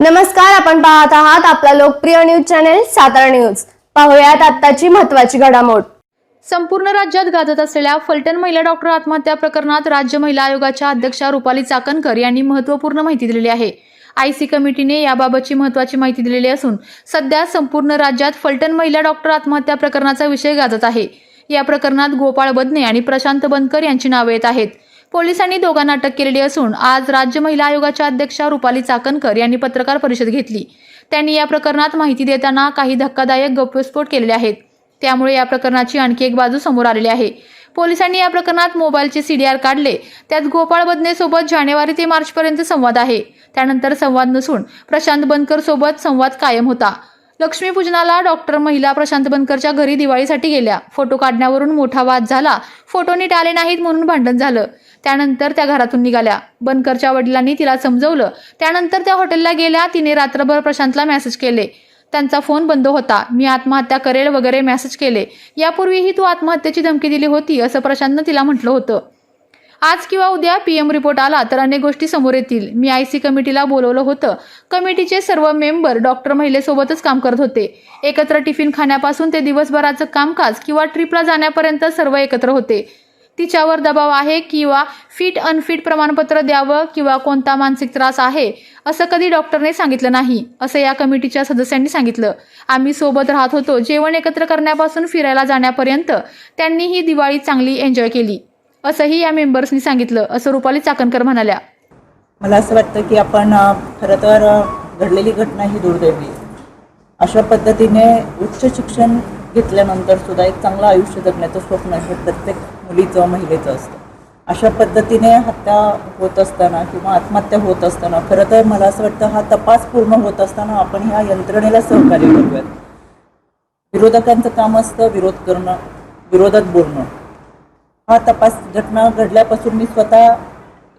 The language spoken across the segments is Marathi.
नमस्कार आपण पाहत आहात आपला लोकप्रिय न्यूज चॅनेल सातारा न्यूज. पाहुयात आत्ताची महत्वाची घडामोड. संपूर्ण राज्यात गाजत असलेल्या फलटण महिला डॉक्टर आत्महत्या प्रकरणात राज्य महिला आयोगाच्या अध्यक्षा रुपाली चाकणकर यांनी महत्त्वपूर्ण माहिती दिलेली आहे. आयसी कमिटीने याबाबतची महत्त्वाची माहिती दिलेली असून सध्या संपूर्ण राज्यात फलटण महिला डॉक्टर आत्महत्या प्रकरणाचा विषय गाजत आहे. या प्रकरणात गोपाळ बदने आणि प्रशांत बनकर यांची नावे येत आहेत. पोलिसांनी दोघांना अटक केलेली असून आज राज्य महिला आयोगाच्या अध्यक्षा रुपाली चाकणकर यांनी पत्रकार परिषद घेतली. त्यांनी या प्रकरणात माहिती देताना काही धक्कादायक गौप्यस्फोट केलेले आहेत. त्यामुळे या प्रकरणाची आणखी एक बाजू समोर आलेली आहे. पोलिसांनी या प्रकरणात मोबाईलचे सीडीआर काढले. त्यात गोपाळ बदनेसोबत जानेवारी ते मार्चपर्यंत संवाद आहे. त्यानंतर संवाद नसून प्रशांत बनकर सोबत संवाद कायम होता. लक्ष्मीपूजनाला डॉक्टर महिला प्रशांत बनकरच्या घरी दिवाळीसाठी गेल्या. फोटो काढण्यावरून मोठा वाद झाला. फोटो नीट आले नाहीत म्हणून भांडण झालं. त्यानंतर त्या घरातून निघाल्या. बनकरच्या वडिलांनी तिला समजवलं. त्यानंतर त्या हॉटेलला गेल्या तिने रात्रभर प्रशांतला मेसेज केले. त्यांचा फोन बंद होता. मी आत्महत्या करेल वगैरे मेसेज केले. यापूर्वीही तू आत्महत्येची धमकी दिली होती असं प्रशांतनं तिला म्हटलं होतं. आज किंवा उद्या पीएम रिपोर्ट आला तर अनेक गोष्टी समोर येतील. मी आय सी कमिटीला बोलवलं होतं. कमिटीचे सर्व मेंबर डॉक्टर महिलेसोबतच काम करत होते. एकत्र टिफिन खाण्यापासून ते दिवसभराचं कामकाज किंवा ट्रिपला जाण्यापर्यंत सर्व एकत्र होते. तिच्यावर दबाव आहे किंवा फिट अनफिट प्रमाणपत्र द्यावं किंवा कोणता मानसिक त्रास आहे असं कधी डॉक्टरने सांगितलं नाही असं या कमिटीच्या सदस्यांनी सांगितलं. आम्ही सोबत राहत होतो जेवण एकत्र करण्यापासून फिरायला जाण्यापर्यंत त्यांनी ही दिवाळी चांगली एन्जॉय केली. असंही या मेंबर्सनी सांगितलं असं रुपाली चाकणकर म्हणाल्या. मला असं वाटतं की आपण खरं तर घडलेली घटना ही दुर्दैवी अशा पद्धतीने उच्च शिक्षण घेतल्यानंतर सुद्धा एक चांगलं आयुष्य जगण्याचं स्वप्न हे प्रत्येक मुलीचं महिलेचं असतं. अशा पद्धतीने हत्या होत असताना किंवा आत्महत्या होत असताना खरं तर मला असं वाटतं हा तपास पूर्ण होत असताना आपण ह्या यंत्रणेला सहकार्य करूयात. विरोधकांचं काम असतं विरोध करणं विरोधात बोलणं. हा तपास घटना घडल्यापासून मी स्वतः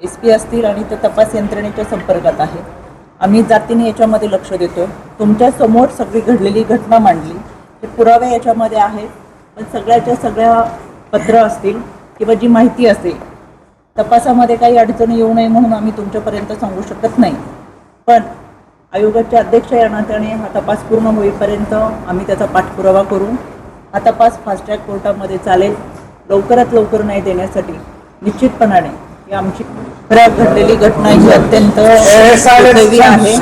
एस पी असतील आणि त्या तपास यंत्रणेच्या संपर्कात आहे. आम्ही जातीने याच्यामध्ये लक्ष देतो तुमच्यासमोर सगळी घडलेली घटना मांडली. ते पुरावे याच्यामध्ये आहेत. पण सगळ्याच्या सगळ्या पत्र असतील किंवा जी माहिती असेल तपासामध्ये काही अडचणी येऊ नये म्हणून आम्ही तुमच्यापर्यंत सांगू शकत नाही. पण आयोगाचे अध्यक्ष या नात्याने हा तपास पूर्ण होईपर्यंत आम्ही त्याचा पाठपुरावा करू. हा तपास फास्टट्रॅक कोर्टामध्ये चालेल. लवकरात लवकर न्याय देण्यासाठी निश्चितपणाने ही आमची खराब घडलेली घटना ही अत्यंत दुर्दैवी आहे.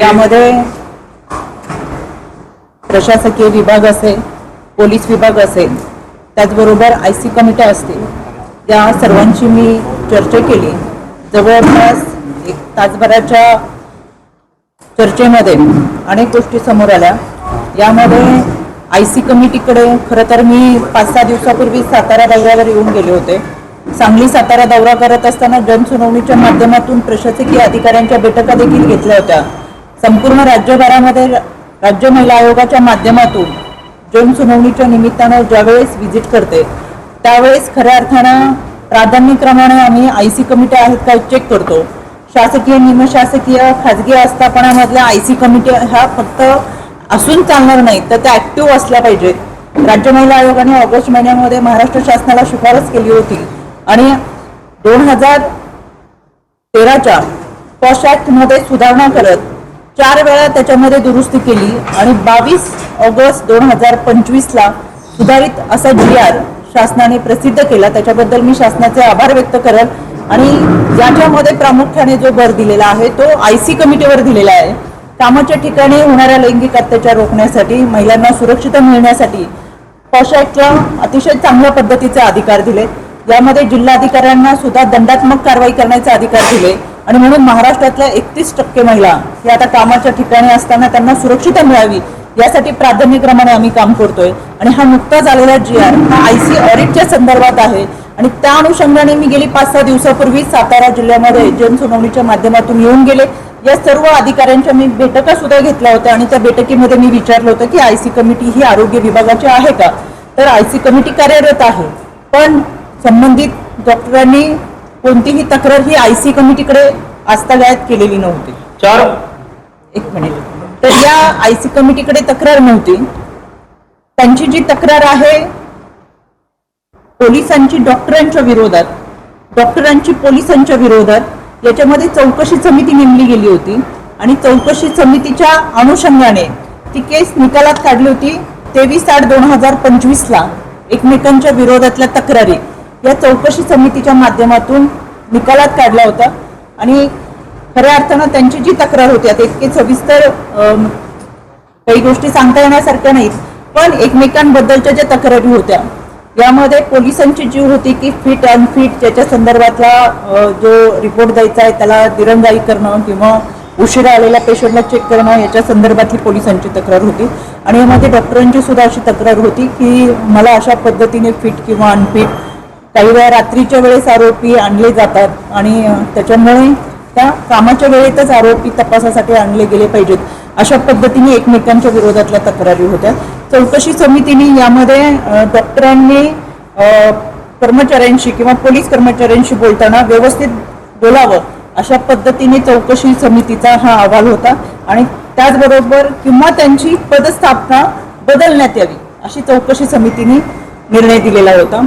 यामध्ये प्रशासकीय विभाग असेल पोलीस विभाग असेल त्याचबरोबर आय सी कमिट्या असतील त्या सर्वांची मी चर्चा केली. जवळपास एक तासभराच्या चर्चेमध्ये अनेक गोष्टी समोर आल्या. यामध्ये आय सी कमिटीकडे खरं तर मी पाच सहा दिवसापूर्वी सातारा दौऱ्यावर येऊन गेले होते. सांगली सातारा दौरा करत असताना जनसुनावणीच्या माध्यमातून प्रशासकीय अधिकाऱ्यांच्या बैठका देखील घेतल्या होत्या. संपूर्ण राज्यभरामध्ये राज्य महिला आयोगाच्या माध्यमातून जनसुनावणीच्या निमित्तानं ज्यावेळेस व्हिजिट करते त्यावेळेस खऱ्या अर्थानं प्राधान्यक्रमाने आम्ही आय सी कमिट्या आहेत का चेक करतो. शासकीय निमशासकीय खाजगी आस्थापनामधल्या आय सी कमिटी ह्या फक्त असून चालणार नाही तर त्या ऍक्टिव्ह असल्या पाहिजेत. राज्य महिला आयोगाने ऑगस्ट महिन्यामध्ये महाराष्ट्र शासनाला शिफारस केली होती आणि दोन हजार तेराच्या पॉशमध्ये सुधारणा करत चार वेळा त्याच्यामध्ये दुरुस्ती केली आणि बावीस ऑगस्ट दोन हजार पंचवीसला सुधारित असा जी आर शासनाने प्रसिद्ध केला. त्याच्याबद्दल मी शासनाचे आभार व्यक्त करेल. आणि याच्यामध्ये प्रामुख्याने जो भर दिलेला आहे तो आय सी कमिटीवर दिलेला आहे. कामाच्या ठिकाणी होणाऱ्या लैंगिक अत्याचार रोखण्यासाठी महिलांना सुरक्षित मिळण्यासाठी पॉशॅक्टला अतिशय चांगल्या पद्धतीचे अधिकार दिले यामध्ये जिल्हाधिकाऱ्यांना सुद्धा दंडात्मक कारवाई करण्याचे अधिकार दिले. आणि म्हणून महाराष्ट्रातल्या एकतीस टक्के महिला हे आता कामाच्या ठिकाणी असताना त्यांना सुरक्षितता मिळावी यासाठी प्राधान्यक्रमाने आम्ही काम करतोय. आणि हा नुकताच आलेला जी आर हा आय सी ऑडिटच्या संदर्भात आहे. आणि त्या अनुषंगाने मी गेली पाच सहा दिवसापूर्वी सातारा जिल्ह्यामध्ये जनसुनावणीच्या माध्यमातून येऊन गेले. या सर्व अधिकाऱ्यांच्या मी बैठका सुद्धा घेतल्या होत्या आणि त्या बैठकीमध्ये मी विचारलं होतं की आय सी कमिटी ही आरोग्य विभागाची आहे का? तर आय सी कमिटी कार्यरत आहे. पण संबंधित डॉक्टरांनी कोणतीही तक्रार ही आय सी कमिटीकडे आस्थागायत केलेली नव्हती. चार. एक मिनिट. तर या आय सी कमिटीकडे तक्रार नव्हती. त्यांची जी तक्रार आहे पोलिसांची डॉक्टरांच्या विरोधात डॉक्टरांची पोलिसांच्या विरोधात याच्यामध्ये चौकशी समिती नेमली गेली होती आणि चौकशी समितीच्या अनुषंगाने ती केस निकालात काढली होती तेवीस आठ दोन हजार पंचवीसला एकमेकांच्या विरोधातल्या तक्रारी. या चौकशी समितीच्या माध्यमातून निकालात काढला होता. आणि खऱ्या अर्थानं त्यांची जी तक्रार होती आता इतके सविस्तर काही गोष्टी सांगता येण्यासारख्या नाहीत पण एकमेकांबद्दलच्या ज्या तक्रारी होत्या यामध्ये पोलिसांची जीव होती की फिट अनफिट ज्याच्या संदर्भातला जो रिपोर्ट द्यायचा आहे त्याला दिरंगाई करणं किंवा उशिरा आलेल्या पेशंटला चेक करणं याच्या संदर्भातली पोलिसांची तक्रार होती. आणि यामध्ये डॉक्टरांची सुद्धा अशी तक्रार होती की मला अशा पद्धतीने फिट किंवा अनफिट काही वेळा रात्रीच्या वेळेस आरोपी आणले जातात आणि त्याच्यामुळे त्या कामाच्या वेळेतच आरोपी तपासासाठी आणले गेले पाहिजेत. अशा पद्धतीने एकमेकांच्या विरोधातल्या तक्रारी होत्या. चौकशी समितीने यामध्ये डॉक्टरांनी कर्मचाऱ्यांशी किंवा पोलीस कर्मचाऱ्यांशी बोलताना व्यवस्थित बोलावं अशा पद्धतीने चौकशी समितीचा हा अहवाल होता आणि त्याचबरोबर किंवा त्यांची पदस्थापना बदलण्यात यावी अशी चौकशी समितीने निर्णय दिलेला होता.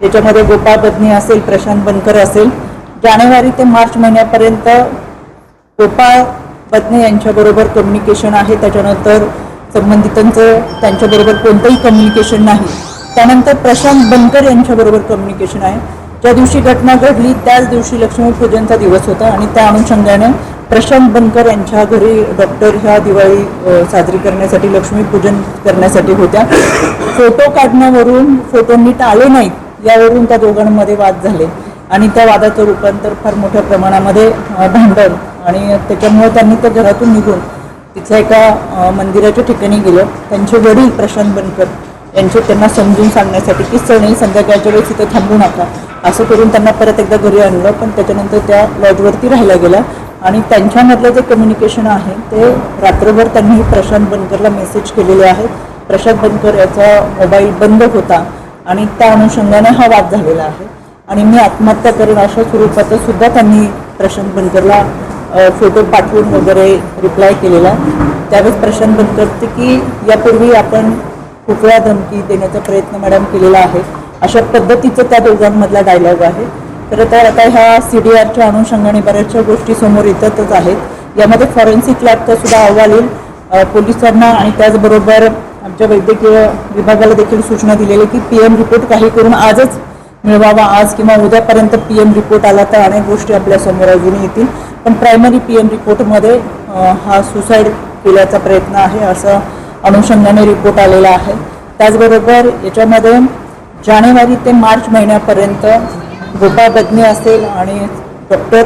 त्याच्यामध्ये गोपाळ बदनी असेल प्रशांत बनकर असेल. जानेवारी ते मार्च महिन्यापर्यंत गोपाळ बदने यांच्याबरोबर कम्युनिकेशन आहे. त्याच्यानंतर संबंधितांचं त्यांच्याबरोबर कोणतंही कम्युनिकेशन नाही. त्यानंतर प्रशांत बनकर यांच्याबरोबर कम्युनिकेशन आहे. ज्या दिवशी घटना घडली त्याच दिवशी लक्ष्मीपूजनचा दिवस होता आणि त्या अनुषंगाने प्रशांत बनकर यांच्या घरी डॉक्टर ह्या दिवाळी साजरी करण्यासाठी लक्ष्मीपूजन करण्यासाठी होत्या. फोटो काढण्यावरून फोटो नीट आले नाहीत. यावरून त्या दोघांमध्ये वाद झाले. आणि त्या वादाचं रूपांतर फार मोठ्या प्रमाणामध्ये भांडण. आणि त्याच्यामुळे त्यांनी त्या घरातून निघून तिथल्या एका मंदिराच्या ठिकाणी गेलं. त्यांचे वडील प्रशांत बनकर यांचे त्यांना समजून सांगण्यासाठी की सणी संध्याकाळच्या वेळेस तिथे थांबू नका. असं करून त्यांना परत एकदा घरी आणलं. पण त्याच्यानंतर त्या लॉजवरती राहायला गेल्या. आणि त्यांच्यामधलं जे कम्युनिकेशन आहे ते रात्रभर त्यांनी प्रशांत बनकरला मेसेज केलेले आहेत. प्रशांत बनकर याचा मोबाईल बंद होता. आणि त्या अनुषंगाने हा वाद झालेला आहे. आणि मी आत्महत्या करेन अशा स्वरूपाचं सुद्धा त्यांनी प्रशांत बनकरला फोटो पाठवून वगैरे रिप्लाय केलेला. त्यावेळेस प्रशांत बनकर ते की यापूर्वी आपण खूप वेळा धमकी देण्याचा प्रयत्न मॅडम केलेला आहे. अशा पद्धतीचं त्या दोघांमधला डायलॉग आहे. खरं तर आता ह्या सी डी आरच्या अनुषंगाने बऱ्याचशा गोष्टी समोर येतातच आहेत. यामध्ये फॉरेन्सिक लॅबचा सुद्धा अहवाल येईल. पोलिसांना आणि त्याचबरोबर आमच्या वैद्यकीय विभागाला देखील सूचना दिलेली की पी एम रिपोर्ट काही करून आजच मिळवावा आज किंवा उद्यापर्यंत पी एम रिपोर्ट आला तर अनेक गोष्टी आपल्यासमोर अजून येतील. पण प्रायमरी पी एम रिपोर्टमध्ये हा सुसाईड केल्याचा प्रयत्न आहे असं अनुषंगाने रिपोर्ट आलेला आहे. त्याचबरोबर याच्यामध्ये जानेवारी ते मार्च महिन्यापर्यंत गोपाळ बदने असेल आणि डॉक्टर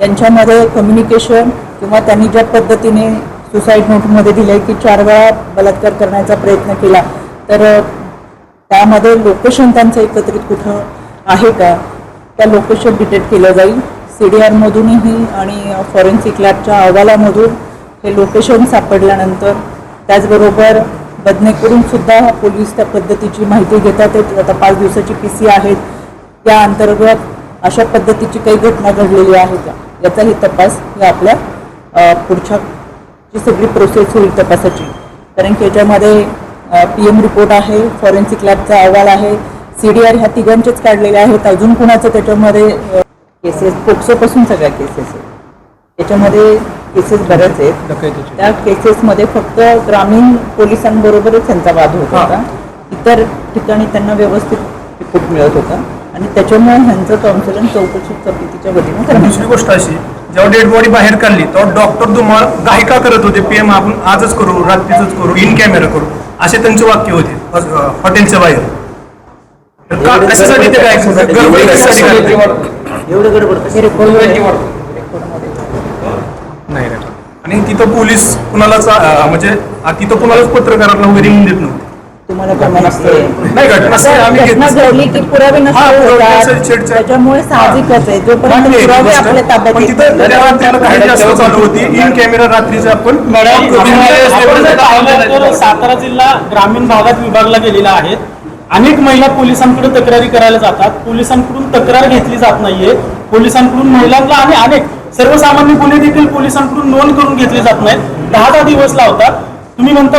यांच्यामध्ये कम्युनिकेशन किंवा त्यांनी ज्या पद्धतीने सुसाईड नोटमध्ये दिले की चार वेळा बलात्कार करण्याचा प्रयत्न केला. तर त्यामध्ये लोकेशन त्यांचं एकत्रित कुठं आहे का? त्या लोकेशन डिटेक्ट केलं जाईल. सी डी आरमधूनही आणि फॉरेन्सिक लॅबच्या अहवालामधून हे लोकेशन सापडल्यानंतर त्याचबरोबर बदनेकडून सुद्धा पोलीस त्या पद्धतीची माहिती घेतात. आता पाच दिवसाची पी सी आहेत. त्या अंतर्गत अशा पद्धतीची काही घटना घडलेली आहे का? याचाही तपास या आपल्या पुढच्या जी सगळी प्रोसेस होईल तपासाची. कारण की याच्यामध्ये पी एम रिपोर्ट आहे फॉरेन्सिक लॅबचा अहवाल आहे सी डी आर ह्या तिघांचेच काढलेले आहेत अजून कुणाचं त्याच्यामध्ये केसेस पोक्सोपासून सगळ्या केसेस आहेत. याच्यामध्ये केसेस बऱ्याच आहेत. त्या केसेसमध्ये फक्त ग्रामीण पोलिसांबरोबरच त्यांचा वाद होत होता. इतर ठिकाणी त्यांना व्यवस्थित रिपोर्ट मिळत होता. आणि त्याच्यामुळे ह्यांचं काउन्सिलिंग चौकशी समितीच्या वतीनं करण्यात दुसरी गोष्ट अशी जेव्हा डेड बॉडी बाहेर काढली तेव्हा डॉक्टर तुम्हाला घाईका करत होते. पीएम आपण आजच करू रात्रीच करू इन कॅमेरा करू. असे त्यांचे वाक्य होते हॉटेलच्या बाहेर. कशासाठी ते काय गडबडी. कशासाठी करते? एवढं गडबड हे नाही रे. आणि तिथं पोलीस कुणालाच म्हणजे तिथं कुणालाच पत्रकारांना वगैरे येऊन देत नव्हते. तुम्हाला गमन असते नाही घटनास्थळी आम्ही घेत घटना नसतो. घडली की पुरावे हा, नसते पुरावे होतात. नसेल, छेडछाड. त्याच्यामुळे साहजिकच आहे जोपर्यंत मान्य आहे ती पुरावे गोष्ट. आपल्या ताब्यात पण येत तिथं नाही. त्याला त्याला काही जास्त चालू होती इन कॅमेरा रात्रीचं आपण मॅडम आपण जर पाहिलं तर सातारा जिल्हा ग्रामीण भागात विभागला गेलेला आहे अनेक महिला पोलिसांकडे तक्रारी करायला जातात पोलिसांकडून तक्रार घेतली जात नाहीये पोलिसांकडून महिलांना आणि अनेक सर्वसामान्य गुन्हे देखील पोलिसांकडून नोंद करून घेतले जात नाहीत दहा दहा दिवस लावतात तुम्ही म्हणता